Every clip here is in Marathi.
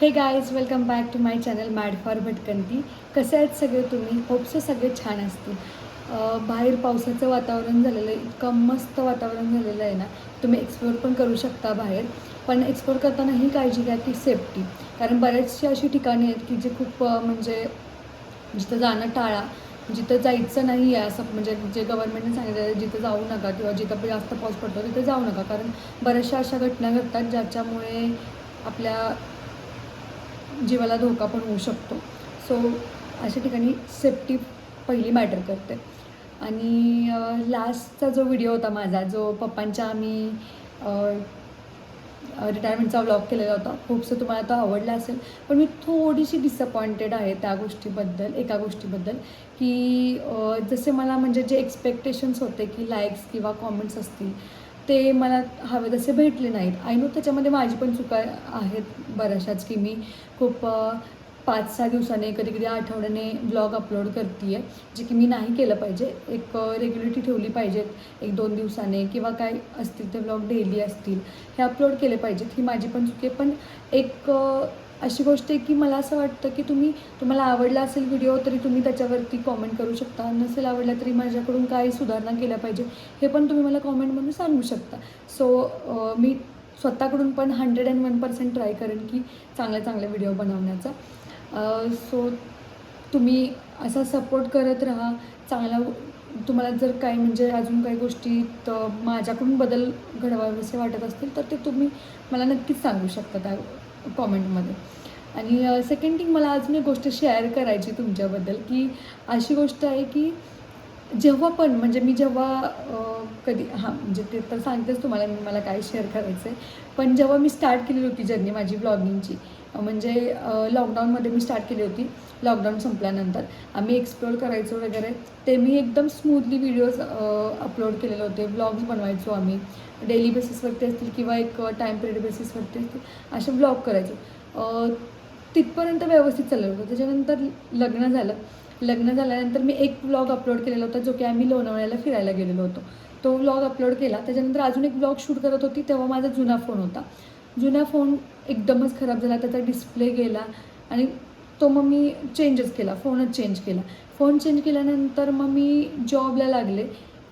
Hey guys welcome back to my channel mad for भटकंती कसे आहेत सगळे तुम्ही? होपसो सगळे छान असतील. बाहेर पावसाचं वातावरण झालेलं आहे इतकं मस्त वातावरण झालेलं आहे ना तुम्ही एक्सप्लोअर पण करू शकता बाहेर. पण एक्सप्लोअर करताना ही काळजी घ्या की सेफ्टी कारण बरेचशी अशी ठिकाणे आहेत की जे खूप म्हणजे जिथं जाणं टाळा जिथं जायचं नाही आहे असं म्हणजे जे गव्हर्नमेंटने सांगितलं जिथं जाऊ नका किंवा जिथं जास्त पाऊस पडतो तिथे जाऊ नका. कारण बऱ्याचशा अशा घटना घडतात ज्याच्यामुळे आपल्या जीवाला धोका पण होऊ शकतो. सो अशा ठिकाणी सेफ्टी पहिली मॅटर करते. आणि लास्टचा जो व्हिडिओ होता माझा जो पप्पांच्या आम्ही रिटायरमेंटचा व्लॉग केलेला होता खूपसं तुम्हाला तो आवडला असेल पण मी थोडीशी डिसअपॉइंटेड आहे त्या गोष्टीबद्दल एका गोष्टीबद्दल की जसे मला म्हणजे जे एक्सपेक्टेशन्स होते की लाईक्स किंवा कॉमेंट्स असतील ते मला हवे तसे भेटले नाहीत. आय नो त्याच्यामध्ये माझी पण चुका आहेत बऱ्याचशाच की मी खूप पाच सहा दिवसाने कधी कधी आठवड्याने ब्लॉग अपलोड करते आहे जे की मी नाही केलं पाहिजे. एक रेग्युलरिटी ठेवली पाहिजेत एक दोन दिवसाने किंवा काय असतील ते ब्लॉग डेली असतील हे अपलोड केले पाहिजेत. ही माझी पण चुकी पण एक अशी गोष्ट आहे की मला असं वाटतं की तुम्ही तुम्हाला आवडला असेल व्हिडिओ तरी तुम्ही त्याच्यावरती कॉमेंट करू शकता. नसेल आवडला तरी माझ्याकडून काय सुधारणा केल्या पाहिजे. हे पण तुम्ही मला कॉमेंटमधून सांगू शकता. सो मी स्वतःकडून पण hundred and one percent try करेन की चांगल्या चांगल्या व्हिडिओ बनवण्याचा. सो तुम्ही असा सपोर्ट करत राहा. चांगला तुम्हाला जर काही म्हणजे अजून काही गोष्टीत माझ्याकडून बदल घडवावेसे वाटत असतील तर ते तुम्ही मला नक्कीच सांगू शकता त्या कॉमेंटमध्ये. आणि सेकंड थिंग मला अजून एक गोष्ट शेअर करायची तुमच्याबद्दल की अशी गोष्ट आहे की जेव्हा पण म्हणजे मी जेव्हा कधी हां म्हणजे ते तर सांगतेच तुम्हाला मी मला काय शेअर करायचं आहे पण जेव्हा मी स्टार्ट केली होती जर्नी माझी ब्लॉगिंगची म्हणजे लॉकडाऊनमध्ये मी स्टार्ट केली होती. लॉकडाऊन संपल्यानंतर. आम्ही एक्सप्लोअर करायचो वगैरे. ते मी एकदम स्मूथली व्हिडिओज अपलोड केलेले होते. ब्लॉग्स बनवायचो आम्ही. डेली बेसिसवरती असतील किंवा एक टाईम पिरियड बेसिसवरती असतील असे ब्लॉग करायचो. तिथपर्यंत व्यवस्थित चाललं होतं. त्याच्यानंतर लग्न झालं. लग्न झाल्यानंतर मी एक ब्लॉग अपलोड केलेला होता जो की आम्ही लोणावळ्याला फिरायला गेलेलो होतो. तो व्लॉग अपलोड केला. त्याच्यानंतर अजून एक ब्लॉग शूट करत होती तेव्हा माझा जुना फोन होता. जुना फोन एकदमच खराब झाला त्याचा डिस्प्ले गेला आणि तो मग मी चेंजच केला फोनच चेंज केला. फोन चेंज केल्यानंतर मग मी जॉबला लागले.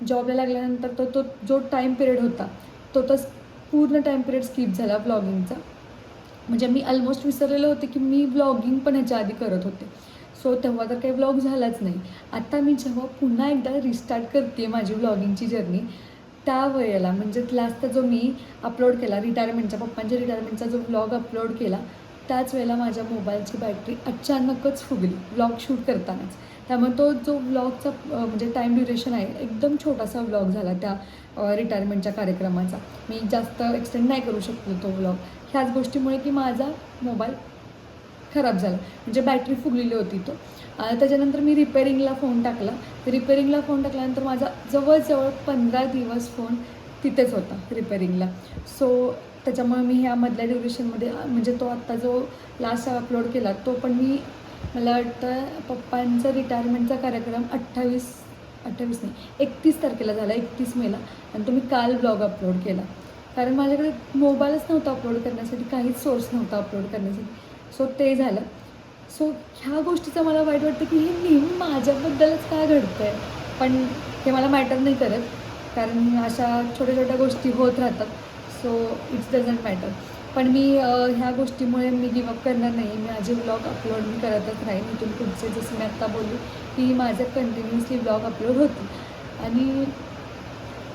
जॉबला लागल्यानंतर तो तो जो टाईम पिरियड होता तो तर पूर्ण टाईम पिरियड स्किप झाला ब्लॉगिंगचा म्हणजे मी ऑलमोस्ट विसरलेलं होते की मी ब्लॉगिंग पण ह्याच्या आधी करत होते. सो तेव्हा तर काही ब्लॉग झालाच नाही. आता मी जेव्हा पुन्हा एकदा रिस्टार्ट करते माझी ब्लॉगिंगची जर्नी त्या वेळेला म्हणजे लास्टचा जो मी अपलोड केला रिटायरमेंटच्या पप्पांच्या रिटायरमेंटचा जो ब्लॉग अपलोड केला त्याच वेळेला माझ्या मोबाईलची बॅटरी अचानकच फुगली ब्लॉग शूट करतानाच. त्यामुळे तो जो ब्लॉगचा म्हणजे टाईम ड्युरेशन आहे एकदम छोटासा ब्लॉग झाला त्या रिटायरमेंटच्या कार्यक्रमाचा. मी जास्त एक्सटेंड नाही करू शकलो तो ब्लॉग ह्याच गोष्टीमुळे की माझा मोबाईल खराब झाला. म्हणजे बॅटरी फुगलेली होती तो. त्याच्यानंतर मी रिपेरिंगला फोन टाकला. रिपेरिंगला फोन टाकल्यानंतर माझा जवळजवळ पंधरा दिवस फोन तिथेच होता रिपेरिंगला सो त्याच्यामुळे मी ह्या मधल्या ड्युरेशनमध्ये म्हणजे तो आत्ता जो लास्ट अपलोड केला तो पण मी मला वाटतं पप्पांचा रिटायरमेंटचा कार्यक्रम अठ्ठावीस अठ्ठावीस नाही एकतीस तारखेला झाला एकतीस मेला आणि तो मी काल ब्लॉग अपलोड केला. कारण माझ्याकडे मोबाईलच नव्हता अपलोड करण्यासाठी काहीच सोर्स नव्हता अपलोड करण्यासाठी. सो ते झालं. सो ह्या गोष्टीचं मला वाईट वाटतं की हे नेहमी माझ्याबद्दलच काय घडतं आहे पण हे मला मॅटर नाही करत. कारण अशा छोट्या छोट्या गोष्टी होत राहतात. सो इट्स डझंट मॅटर पण मी ह्या गोष्टीमुळे मी गिवअप करणार नाही. माझे ब्लॉग अपलोड मी करतच राहीन. इथून पुढचे जसं मी आत्ता बोलू की माझं कंटिन्युअसली ब्लॉग अपलोड होतील आणि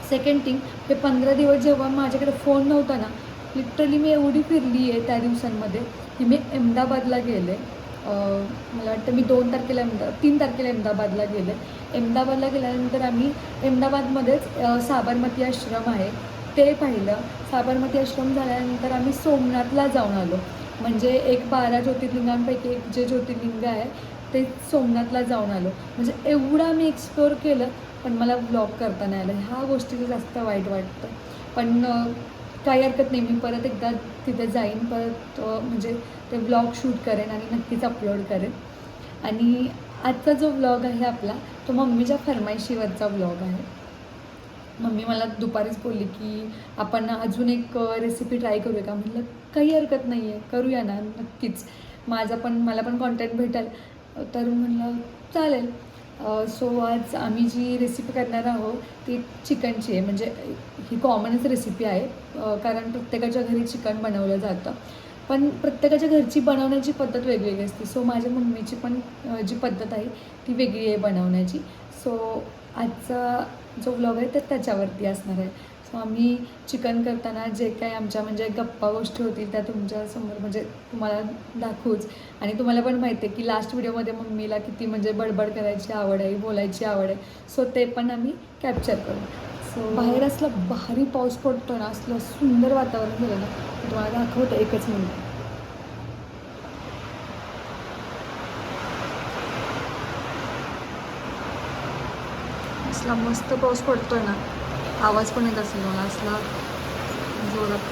सेकंड थिंग हे पंधरा दिवस जेव्हा माझ्याकडे फोन नव्हता ना लिटरली मी एवढी फिरली आहे त्या दिवसांमध्ये. की मी अहमदाबादला गेले. मला वाटतं मी दोन तारखेला अहमदा तीन तारखेला अहमदाबादला गेले. अहमदाबादला गेल्यानंतर आम्ही अहमदाबादमध्येच साबरमती आश्रम आहे. ते पाहिलं. साबरमती आश्रम झाल्यानंतर आम्ही सोमनाथला जाऊन आलो. म्हणजे एक बारा ज्योतिर्लिंगांपैकी एक जे ज्योतिर्लिंग आहे ते सोमनाथला जाऊन आलो. म्हणजे एवढं मी एक्सप्लोअर केलं पण मला ब्लॉग करता नाही आलं. ह्या गोष्टीचं जास्त वाईट वाटतं. पण काही हरकत नाही मी परत एकदा तिथे जाईन परत म्हणजे ते ब्लॉग शूट करेन आणि नक्कीच अपलोड करेन. आणि आजचा जो ब्लॉग आहे आपला तो मम्मीच्या फरमाईशीवरचा ब्लॉग आहे. मम्मी मला दुपारीच बोलली की आपण अजून एक रेसिपी ट्राय करूया का? म्हटलं काही हरकत नाही आहे करूया ना नक्कीच. माझा पण मला पण कॉन्टेंट भेटेल. तर म्हणलं चालेल. सो आज आम्ही जी रेसिपी करणार आहोत ती चिकनची आहे. म्हणजे ही कॉमनच रेसिपी आहे. कारण प्रत्येकाच्या घरी चिकन बनवलं जातं. पण प्रत्येकाच्या घरची बनवण्याची पद्धत वेगवेगळी असते. सो माझ्या मम्मीची पण जी पद्धत आहे ती वेगळी आहे बनवण्याची. सो आजचा जो व्लॉग आहे तर त्याच्यावरती असणार आहे. सो आम्ही चिकन करताना जे काही आमच्या म्हणजे गप्पा गोष्टी होतील त्या तुमच्यासमोर म्हणजे तुम्हाला दाखवूच. आणि तुम्हाला पण माहिती आहे की लास्ट व्हिडिओमध्ये मम्मीला किती म्हणजे बडबड करायची आवड आहे बोलायची आवड आहे. सो ते पण आम्ही कॅप्चर करू. सो बाहेर असला भारी पाऊस पडतो ना असलं सुंदर वातावरण झालं ना तुम्हाला दाखवतं एकच मिनिट असला मस्त पाऊस पडतोय ना. आवाज पण येत असेल मला असला जोरात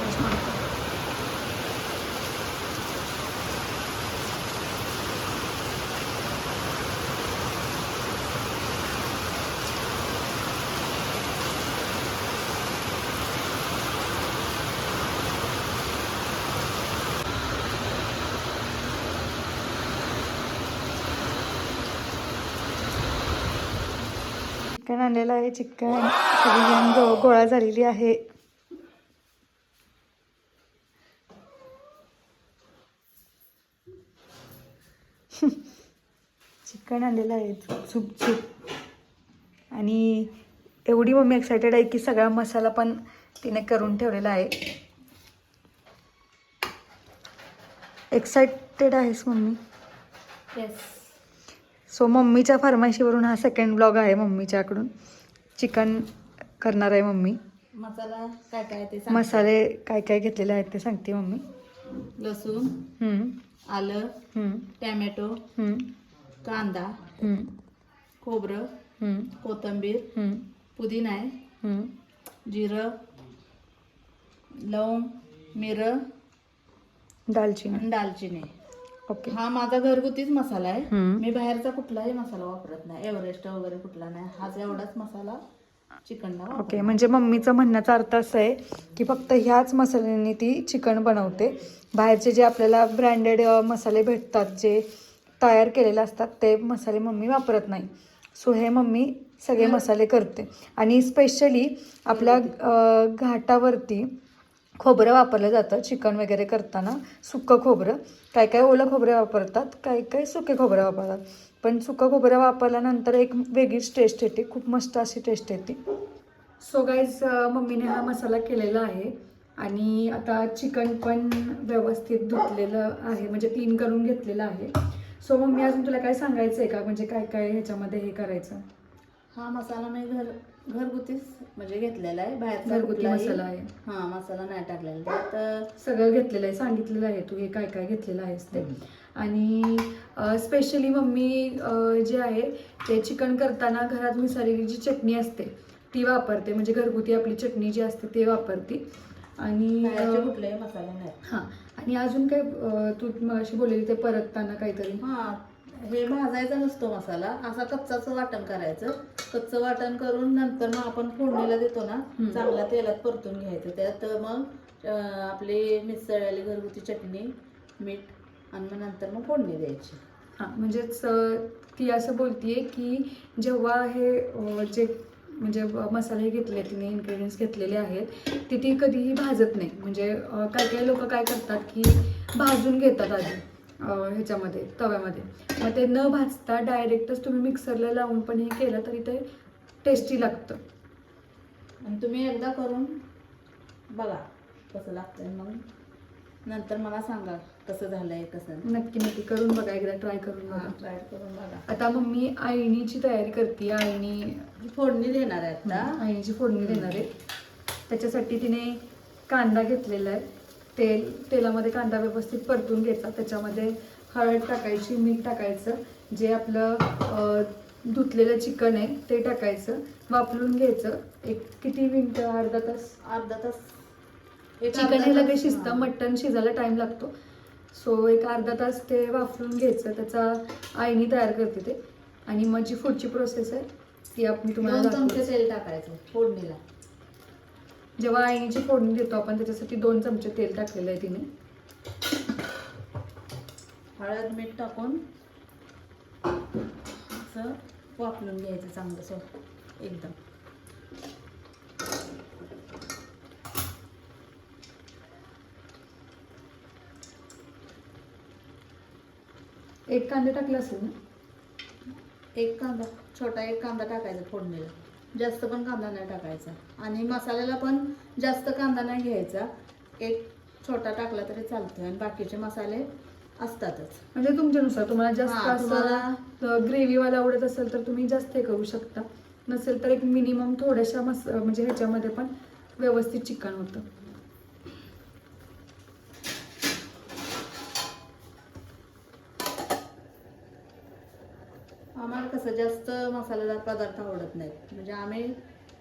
चिकन आणलेलं आहे चिकन. सगळी गो गोळा झालेली आहे. चिकन आणलेलं आहे चुप चुप आणि एवढी मम्मी एक्सायटेड आहे की सगळा मसाला पण तिने करून ठेवलेला आहे. एक्सायटेड आहेस मम्मी? येस सो मम्मीच्या फरमाईशीवरून हा सेकंड ब्लॉग आहे मम्मीच्याकडून. चिकन करणार आहे मम्मी. मसाला काय काय ते सांग. मसाले काय काय घेतलेले आहेत ते सांगते मम्मी. लसूण हम्म, आलं हम्म, टॅमॅटो हम्म, कांदा हम्म, खोबरं हम्म, कोथिंबीर हम्म, पुदिना आहे हम्म. जिरं लवंग मिरं दालचिनी. आणि दालचिनी. ओके. हा माझा घरगुतीच मसाला आहे. मी बाहेरचा कुठलाही मसाला वापरत नाही. एव्हरेस्ट वगैरे कुठला नाही. हाच एवढाच मसाला चिकनला ओके. म्हणजे मम्मीचं म्हणण्याचा अर्थ असं आहे की फक्त ह्याच मसाल्यांनी ती चिकन बनवते. बाहेरचे जे आपल्याला ब्रँडेड मसाले भेटतात जे तयार केलेले असतात ते मसाले मम्मी वापरत नाही. सो हे मम्मी सगळे मसाले करते. आणि स्पेशली आपल्या घाटावरती खोबरं वापरलं जातं चिकन वगैरे करताना सुकं खोबरं. काय काय ओलं खोबरं वापरतात काय काय सुके खोबरं वापरतात. पण सुकं खोबरं वापरल्यानंतर एक वेगळीच टेस्ट येते खूप मस्त अशी टेस्ट येते. सो गाईज मम्मीने हा मसाला केलेला आहे आणि आता चिकन पण व्यवस्थित धुतलेलं आहे म्हणजे क्लीन करून घेतलेलं आहे. सो मम्मी अजून तुला काय सांगायचं आहे का? म्हणजे काय काय ह्याच्यामध्ये हे करायचं? हा मसाला मी घर घरगुतीच म्हणजे घेतलेला आहे. बाहेरचा घरगुती कुठलाही- मसाला आहे. हा मसाला नाही टाकलेला. त्यात सगळं घेतलेलं आहे. सांगितलेलं आहे तू हे काय काय घेतलेलं आहेस ते. आणि स्पेशली मम्मी अ, जे आहे ते चिकन करताना घरात मिसळलेली जी चटणी असते ती वापरते. म्हणजे घरगुती आपली चटणी जी असते ते वापरते. आणि बाहेरचे अ, कुठलेही मसाले नाहीत. हां. आणि अजून काय अ, तू अशी बोललेली ते परतताना काहीतरी? हा हे भाजायचा नसतो मसाला. असा कच्चाच वाटण करायचं. कच्चं वाटण करून नंतर मग आपण फोडणीला देतो ना. चांगल्या तेलात परतून घ्यायचं. त्यात मग आपली मिसळलेली घरगुती चटणी मीठ आणि मग नंतर मग फोडणी द्यायची. हां म्हणजेच ती असं बोलतीये की जेव्हा हे जे म्हणजे मसाले घेतले तिने इन्ग्रेडियंट्स घेतलेले आहेत ते ती कधीही भाजत नाही. म्हणजे काही काही लोक काय करतात की भाजून घेतात आधी. ह्याच्यामध्ये तव्यामध्ये. मग ते न भाजता डायरेक्टच तुम्ही मिक्सरला लावून पण हे केलं तरी ते टेस्टी लागतं. आणि तुम्ही एकदा करून बघा कसं लागतंय मग. नंतर मला सांगा कसं झालंय कसं नक्की नक्की करून बघा एकदा ट्राय करून बघा. ट्राय करून बघा. आता मम्मी आळणीची तयारी करते. आळणी फोडणी देणार आहे आता. आईची फोडणी देणार आहे. त्याच्यासाठी तिने कांदा घेतलेला आहे. तेल तेलामध्ये कांदा व्यवस्थित परतून घ्यायचा. त्याच्यामध्ये हळद टाकायची मीठ टाकायचं. जे आपलं धुतलेलं चिकन आहे ते टाकायचं. वापरून घ्यायचं. एक किती मिनटं? अर्धा तास? अर्धा तास. एक चिकन हे लगेच शिजतं. मटण शिजायला टाइम लागतो. सो एक अर्धा तास ते वाफरून घ्यायचं. त्याचा आईनी तयार करते ते. आणि मग जी पुढची प्रोसेस आहे ती आपण तुम्हाला. तेल टाकायचं फोडणीला. जेव्हा आईची फोडणी देतो आपण त्याच्यासाठी दोन चमचे तेल टाकलेलं आहे तिने. हळद मीठ टाकून असं वापरून घ्यायचं चांगलं सो एकदम. एक कांदे टाकले असेल ना? एक कांदा छोटा एक कांदा टाकायचा फोडणीला. जास्त पण कांदा नाही टाकायचा. आणि मसाल्याला पण जास्त कांदा नाही घ्यायचा. एक छोटा टाकला तरी चालतोय आणि बाकीचे मसाले असतातच. म्हणजे तुमच्यानुसार तुम्हाला जास्त हा, असं ग्रेव्हीवाला आवडत असेल तर तुम्ही जास्त हे करू शकता. नसेल तर एक मिनिमम थोड्याशा मस म्हणजे ह्याच्यामध्ये पण व्यवस्थित चिकन होतं आम्हाला कसं जास्त मसालेदार पदार्थ आवडत नाहीत. म्हणजे आम्ही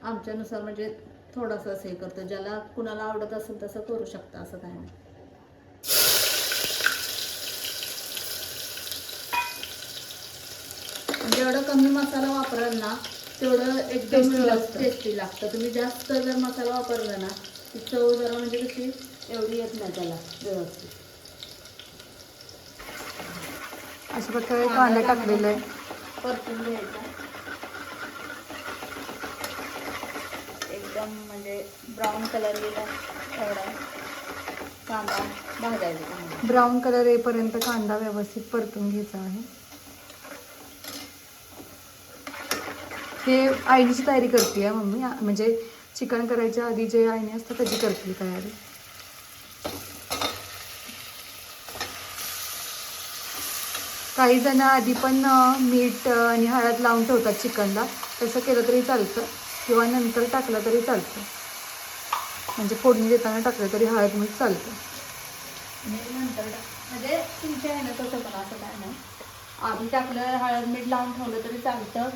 आमच्यानुसार म्हणजे थोडंसं असं हे करतो. ज्याला कुणाला आवडत असेल तसं करू शकता असं काय नाही. जेवढं कमी मसाला वापराल ना तेवढं एकदम. टेस्टी लागतं. तुम्ही जास्त जर मसाला वापरला ना ती चव जरा म्हणजे कशी एवढी येत नाही त्याला व्यवस्थित. अशा प्रकारे कांदा टाकलेला आहे. परतून घ्यायचा. एकदम म्हणजे ब्राऊन कलर गेला एवढा कांदा भाजायचा. ब्राऊन कलर येईपर्यंत कांदा व्यवस्थित परतून घ्यायचा आहे. हे आईची तयारी करते आहे मम्मी म्हणजे चिकन करायच्या आधी जे आईने असतं त्याची करते तयारी. काही जण आधी पण मीठ आणि हळद लावून ठेवतात चिकनला. तसं केलं तरी चालतं. किंवा नंतर टाकलं तरी चालतं. म्हणजे फोडणी देताना टाकलं तरी हळद मीठ चालतं. आणि नंतर टाक- म्हणजे तुमच्या आहे ना तसं पण असं काय नाही. आधी टाकलं हळद मीठ लावून ठेवलं तरी चालतं.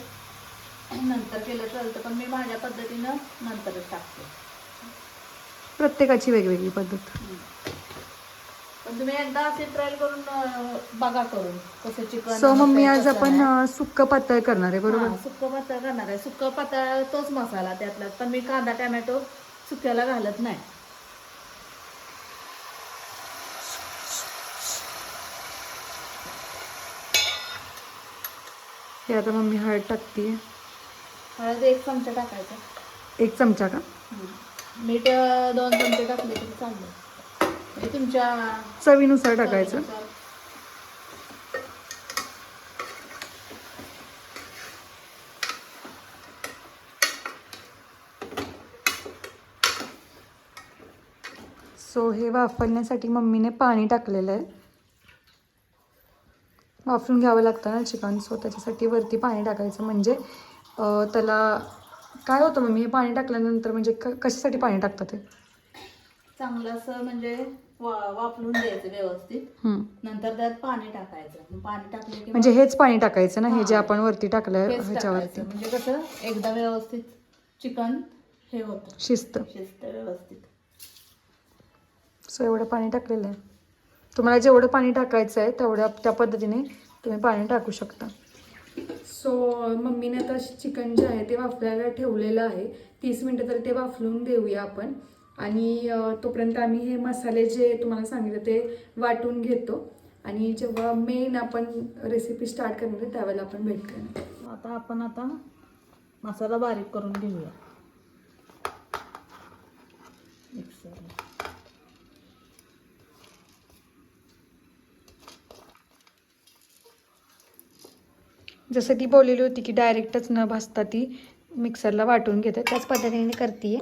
नंतर केलं चालतं. पण मी माझ्या पद्धतीनं नंतरच टाकते. प्रत्येकाची वेगवेगळी पद्धत. पण तुम्ही एकदा असे ट्रायल करून बघा करून कसं चिकन सो मम्मी आज आपण सुक्क पातळ करणार आहे बरोबर? सुक्क पातळ करणार आहे. सुक्क पातळ तोच मसाला त्यातला. पण मी कांदा टॅमॅटो सुक्याला घालत नाही. हे आता मम्मी हळद टाकते. हळद एक चमचा टाकायचा. एक चमचा का? मीठ दोन चमचे टाकले तरी चाललं म्हणजे तुमच्या चवीनुसार टाकायचं. सो हे वाफवण्यासाठी मम्मीने पाणी टाकलेलं आहे. वाफरून घ्यावं लागतं ना चिकन. सो त्याच्यासाठी वरती पाणी टाकायचं. म्हणजे त्याला काय होतं मम्मी? हे पाणी टाकल्यानंतर म्हणजे क कशासाठी पाणी टाकतं ते चांगलं असं म्हणजे वा वापरून द्यायचं व्यवस्थित. हम्म. नंतर त्यात पाणी टाकायचं. पाणी टाकलं की म्हणजे मग हेच पाणी टाकायचं ना? हे जे. आपण वरती टाकलंय हेच ह्याच्यावरती. टाकायचं. म्हणजे कसं? एकदा व्यवस्थित चिकन हे होतं. शिस्त. शिजतं व्यवस्थित. सो एवढं पाणी टाकलेलं आहे. तुम्हाला जेवढं पाणी टाकायचं आहे तेवढ्या त्या पद्धतीने तुम्ही पाणी टाकू शकता. सो मम्मीने आता चिकन जे आहे ते वाफलायला ठेवलेलं आहे. तीस मिनटं तर ते वाफलून देऊया आपण. आणि तोपर्यंत आम्ही हे मसाले जे तुम्हाला सांगितलं ते वाटून घेतो. आणि जेव्हा मेन आपण रेसिपी स्टार्ट करणार आहे त्यावेळेला आपण भेट करणार आता आपण आता मसाला बारीक करून घेऊया. मिक्सरला जसं ती बोललेली होती की डायरेक्टच न भासता ती मिक्सरला वाटून घेते. त्याच पद्धतीने करते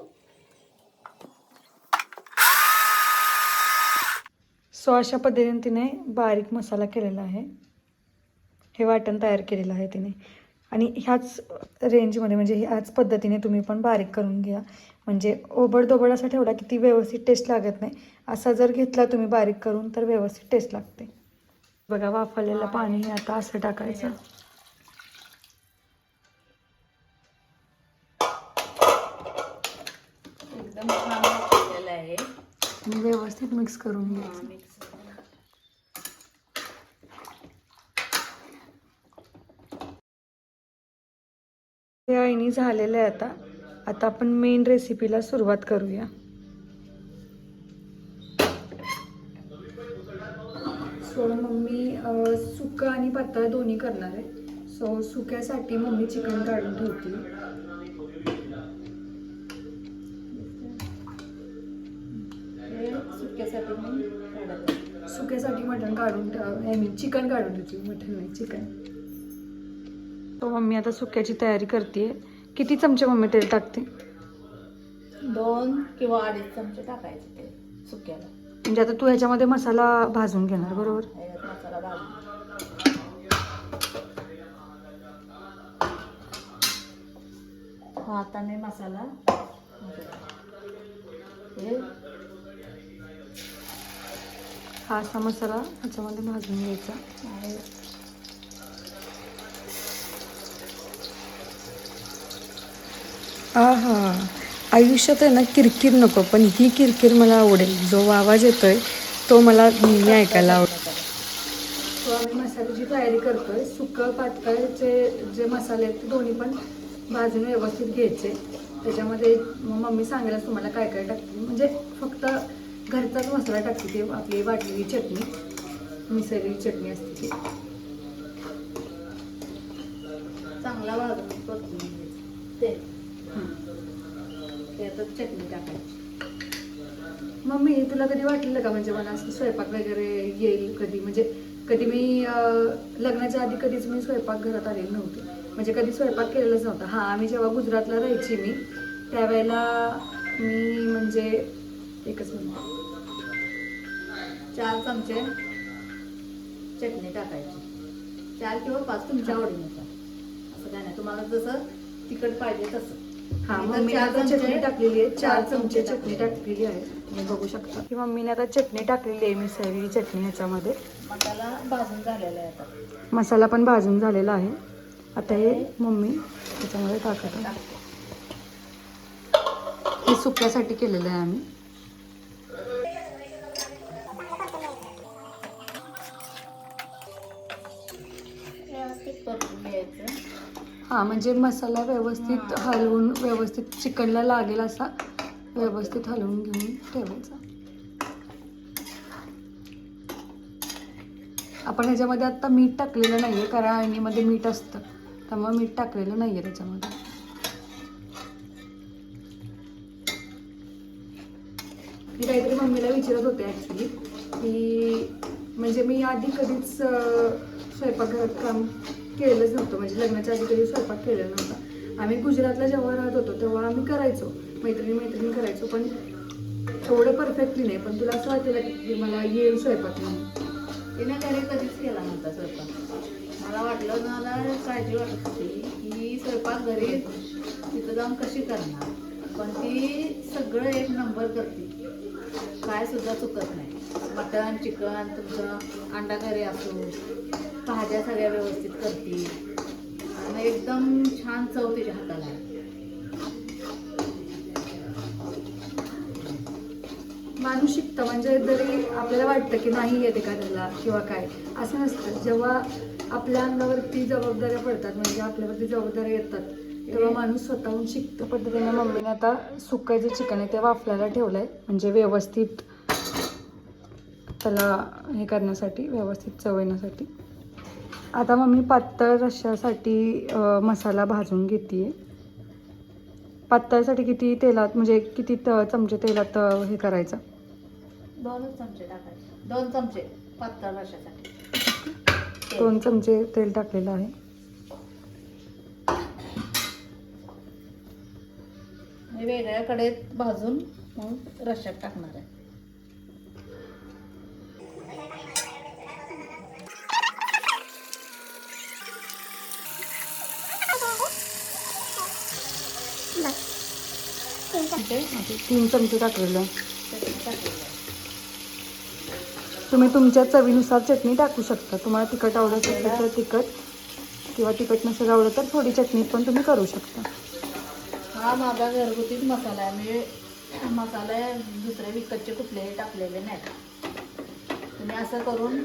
सो अशा पद्धतीने तिने बारीक मसाला केलेला आहे. हे वाटण तयार केलेलं आहे तिने. आणि ह्याच रेंजमध्ये म्हणजे ह्याच पद्धतीने तुम्ही पण बारीक करून घ्या. म्हणजे ओबडधोबड असा ठेवला की ती व्यवस्थित टेस्ट लागत नाही. असा जर घेतला तुम्ही बारीक करून तर व्यवस्थित टेस्ट लागते. बघा वाफरलेलं पाणी हे आता असं टाकायचं. एकदम छान आहे. आणि व्यवस्थित मिक्स करून घ्यायचं. हे आईनी झालेलं आहे आता. आता आपण मेन रेसिपीला सुरुवात करूया. सो मम्मी सुकं आणि पातळ दोन्ही करणार आहे. सो सुक्यासाठी मम्मी चिकन काढून ठेवते. हे. सुक्यासाठी मटण काढून आय मीन चिकन काढून ठेवते मटण नाही चिकन सो मम्मी आता सुक्याची तयारी करते किती चमचे मम्मी तेल टाकते? दोन किंवा अडीच चमचे टाकायचे ते सुक्याला. म्हणजे आता तू ह्याच्यामध्ये मसाला भाजून घेणार बरोबर? ह्याच्यात मसाला भाजून. हा आता मी मसाला हे. असा मसाला ह्याच्यामध्ये भाजून घ्यायचा. आहे हा हा आयुष्यात आहे ना किरकिर नको पण ही किरकिर मला आवडेल. जो आवाज येतोय तो मला नेहमी ऐकायला आवडेल. तो आम्ही मसाल्याची तयारी करतोय. सुकं पातळचे जे मसाले आहेत ते दोन्ही पण भाजून व्यवस्थित घ्यायचे. त्याच्यामध्ये मग मम्मी सांगेलच तुम्हाला काय काय टाकते. म्हणजे फक्त घरचाच मसाला टाकते ते आपली वाटलेली चटणी. मिसळलेली चटणी असते ती. चांगला घ्यायचं ते. त्यातच चटणी टाकायची. मम्मी तुला कधी वाटलेलं का म्हणजे मला असं स्वयंपाक वगैरे येईल कधी? म्हणजे कधी मी लग्नाच्या आधी कधीच मी स्वयंपाक घरात आलेली नव्हते. म्हणजे कधी स्वयंपाक केलेलाच नव्हता. हां आम्ही जेव्हा गुजरातला राहायची मी त्यावेळेला मी म्हणजे एकच म्हणतो चार चमचे चटणी टाकायची. चार किंवा पाच तुमच्या आवडीनुसार. असं काय नाही. तुम्हाला जसं तिखट पाहिजे तसं. हा मम्मीने आता चटणी टाकलेली आहे चार चमचे चटणी टाकलेली आहे तुम्ही बघू शकता. की मम्मीने आता चटणी टाकलेली आहे मिसळलेली चटणी ह्याच्यामध्ये मसाला भाजून झालेला आहे आता. मसाला पण भाजून झालेला आहे. आता हे मम्मी ह्याच्यामध्ये टाकत आहे. टाकते हे सुक्यासाठी केलेलं आहे आम्ही. हा म्हणजे मसाला व्यवस्थित हलवून व्यवस्थित चिकनला लागेल असा व्यवस्थित हलवून घेऊन ठेवायचा. आपण ह्याच्यामध्ये आता मीठ टाकलेलं नाहीये कारण अळणीमध्ये मीठ असतं. त्यामुळे मीठ टाकलेलं नाहीये त्याच्यामध्ये. मी काहीतरी मम्मीला विचारत होते ॲक्च्युली की म्हणजे मी आधी कधीच स्वयंपाकघरात काम केलंच नव्हतं. म्हणजे लग्नाच्या आधी कधी स्वयंपाक केलेला नव्हता. आम्ही गुजरातला जेव्हा राहत होतो तेव्हा आम्ही करायचो. मैत्रिणी मैत्रिणी करायचो पण एवढं परफेक्टली नाही. पण तुला असं वाटेल की मला येईल स्वयंपाक म्हणून? तिने घरी कधीच केला नव्हता स्वयंपाक. मला वाटलं मला काळजी वाटत होती की स्वयंपाक घरी तिथं जाऊन कशी करणार? पण ती सगळं एक नंबर करते. काय सुद्धा चुकत नाही. मटण चिकन तुमचं अंडा करी असो भाज्या सगळ्या व्यवस्थित करते आणि एकदम छान चव तिच्या हाताला आहे. माणूस शिकतं म्हणजे जरी आपल्याला वाटतं की नाही येते एखाद्याला किंवा काय असं नसतं. जेव्हा आपल्या अंगावरती जबाबदाऱ्या पडतात म्हणजे आपल्यावरती जबाबदाऱ्या येतात तेव्हा माणूस स्वतःहून शिकतो पद्धतीने. मम्मीने आता सुकं जे चिकन आहे ते वाफल्याला ठेवलं आहे म्हणजे व्यवस्थित त्याला हे करण्यासाठी व्यवस्थित चव येण्यासाठी. आता मम्मी पातळ रश्श्यासाठी अं, मसाला भाजून घेते पातळसाठी किती तेलात म्हणजे किती त चमचे तेलात हे करायचं? दोनच चमचे टाकायचे. दोन चमचे पातळ रशासाठी दोन चमचे तेल टाकलेलं आहे. मी वेगळ्या कढईत भाजून मग रश्यात टाकणार आहे. तीन चमचे टाकलेलं. तुम्ही तुमच्या चवीनुसार चटणी टाकू शकता. तुम्हाला तिखट आवडत असेल तर तिखट किंवा तिखट नसेल आवडत तर थोडी चटणी पण तुम्ही करू शकता. हा माझा घरगुतीच मसाला आहे. मी मसाले दुसरे विकतचे कुठलेही टाकलेले नाहीत. तुम्ही असं करून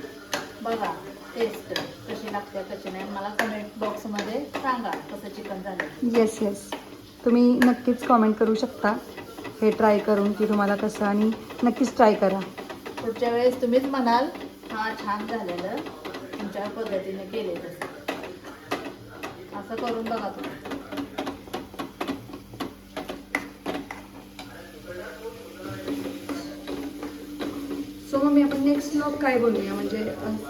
बघा. टेस्ट कशी लागते कशी नाही. मला कमेंट बॉक्समध्ये सांगा कसं चिकन झालं. येस येस तुम्ही नक्कीच कॉमेंट करू शकता. हे ट्राय करून की तुम्हाला कसं आणि नक्कीच ट्राय करा. पुढच्या वेळेस तुम्हीच म्हणाल हा छान झालेलं. तुमच्या पद्धतीने केले तसं. असं करून बघा तुम्ही. सो मग मी आपण नेक्स्ट ब्लॉग काय बनवूया? म्हणजे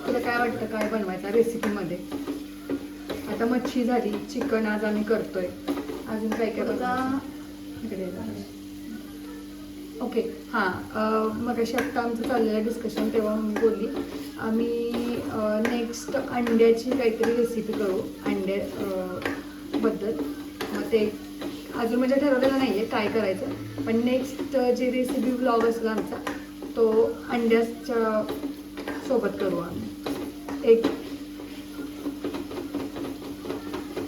तुला काय वाटतं काय बनवायचं रेसिपीमध्ये आता मच्छी झाली चिकन आज आम्ही करतोय. अजून काय काय बनवायचं? इकडे. ओके. हां मग अशी आत्ता आमचं चाललेलं डिस्कशन तेव्हा मी बोलली. आम्ही नेक्स्ट अंड्याची काहीतरी रेसिपी करू अंडे अं, बद्दल. मग ते अजून म्हणजे ठरवलेलं नाही आहे काय करायचं. पण नेक्स्ट जे रेसिपी ब्लॉग असला आमचा तो अंड्याच्या सोबत करू आम्ही. एक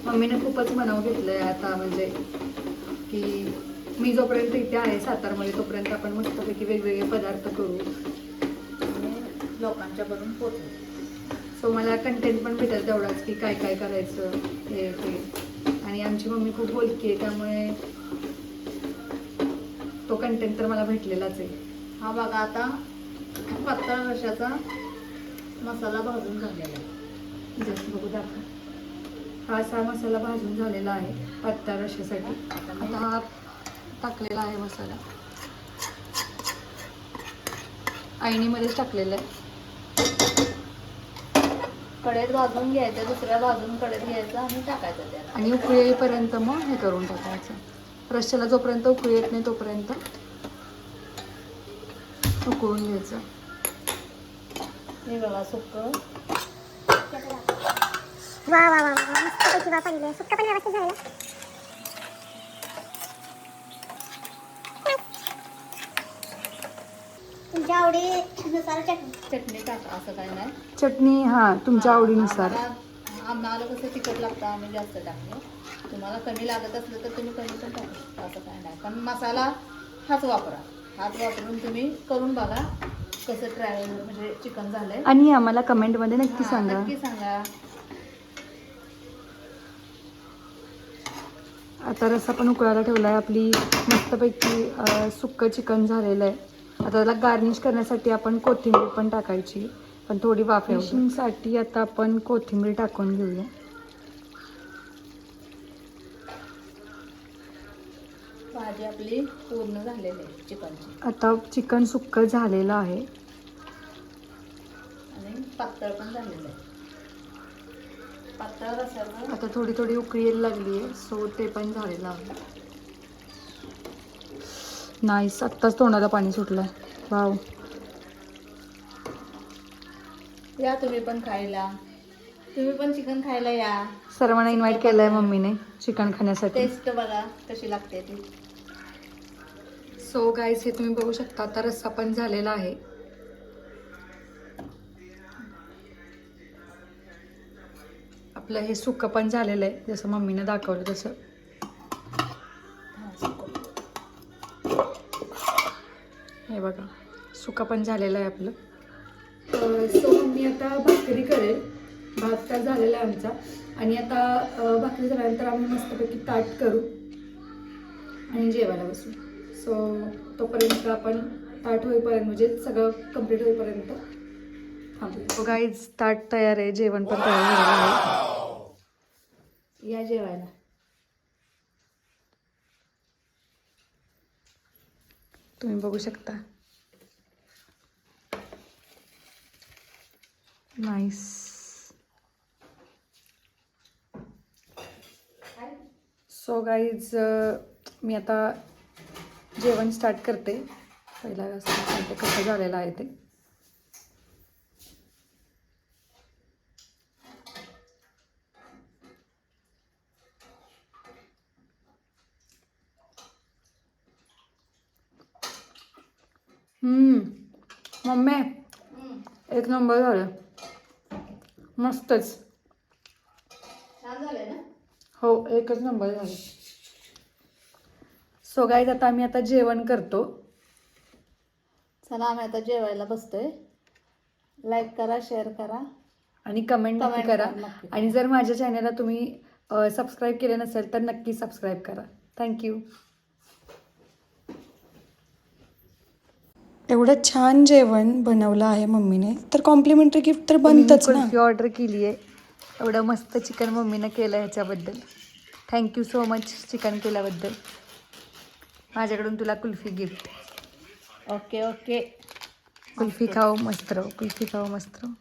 मम्मीने खूपच मनाव घेतलं आहे आता म्हणजे की मी जोपर्यंत इथे आहे सातारमध्ये तोपर्यंत आपण मस्तपैकी वेगवेगळे पदार्थ करू. आणि लोकांच्यापर्यंत पोचवू सो मला कंटेंट पण भेटेल तेवढाच की काय काय करायचं हे ते. आणि आमची मम्मी खूप बोलकी आहे त्यामुळे तो कंटेंट तर मला भेटलेलाच आहे. हा बघा आता पातळ रशाचा मसाला भाजून झालेला आहे. जस्ट बघू दाखव. हा असा मसाला भाजून झालेला आहे पातळ रशासाठी. आता हा टाकलेला आहे मसाला. आईणीमध्येच टाकलेला आहे. कढईत भाजून घ्यायचं दुसऱ्या भाजून कढईत घ्यायचं आणि टाकायचं आणि उकळी येईपर्यंत मग हे करून टाकायचं. रश्श्याला जोपर्यंत उकळी येत नाही तोपर्यंत उकळून घ्यायचं. हे बघा सुक्क वा वा वा वा मस्तपैकी पडले सुक्क पण व्यवस्थित झालं तुमच्या आवडीनुसार चटणी. चटणी टाका असं काय नाही. चटणी हां तुमच्या आवडीनुसार. आम्हाला आम्हाला कसं तिखट लागतं आम्ही जास्त टाकतो. तुम्हाला कमी लागत असलं तर तुम्ही कमी पण टाका असं काय नाही. पण मसाला हाच वापरा. हाच वापरून तुम्ही करून बघा कसं ट्राय म्हणजे चिकन झालंय. आणि आम्हाला कमेंटमध्ये नक्की हा, सांगा. नक्की सांगा. आता रस्सा पण उकळायला ठेवला आहे आपली मस्तपैकी सुक्कं चिकन झालेलं आहे. आता त्याला गार्निश करण्यासाठी आपण कोथिंबीर पण टाकायची. पण थोडी वाफेसाठी आता आपण कोथिंबीर टाकून घेऊया. भाजी आपली पूर्ण झालेली आहे चिकनची. आता चिकन सुक्कं झालेलं आहे. आणि पातळ पण झालेलं आहे. पातळ आता थोडी थोडी उकळी यायला लागली आहे सो ते पण झालेलं आहे नाईस आत्ताच तोंडाला पाणी सुटलं वाव या तुम्ही पण खायला. तुम्ही पण चिकन खायला या. सर्वांना इन्व्हाइट केलं आहे मम्मीने चिकन खाण्यासाठी. टेस्ट बघा कशी लागते ती. सो गाईज हे तुम्ही बघू शकता आता रस्सा पण झालेला आहे. आपलं हे सुकं पण झालेलं आहे. जसं मम्मीनं दाखवलं तसं. हे बघा सुकं पण झालेलं आहे आपलं. सो मी आता भाकरी करेल. भात तर झालेला आहे आमचा. आणि आता भाकरी झाल्यानंतर आम्ही मस्तपैकी ताट करू. आणि जेवायला बसू. सो तोपर्यंत आपण ताट होईपर्यंत म्हणजे सगळं कंप्लीट होईपर्यंत गाईज ताट तयार आहे जेवण पण तयार झालेलं आहे. या जेवायला. तुम्ही बघू शकता. नाईस सो गाईज मी आता जेवण स्टार्ट करते. पहिला कसं झालेलं आहे ते. मम्मी. एक नंबर झालं. मस्तच. हो एकच नंबर झालं. सो गाईज आता आम्ही आता जेवण करतो. चला आम्ही आता जेवायला बसतोय. लाईक करा शेअर करा. आणि कमेंट नक्की करा. आणि जर माझ्या चॅनलला तुम्ही सबस्क्राईब केले नसेल तर नक्की सबस्क्राईब करा. थँक्यू एवढं छान जेवण बनवलं आहे मम्मीने. तर कॉम्प्लिमेंटरी गिफ्ट तर बनतच ना. कुल्फी ऑर्डर केली आहे? एवढं मस्त चिकन मम्मीनं केलं ह्याच्याबद्दल. थँक्यू सो मच चिकन केल्याबद्दल. माझ्याकडून तुला kulfi gift okay okay kulfi खाऊ मस्त राहू कुल्फी खाऊ मस्त राहू.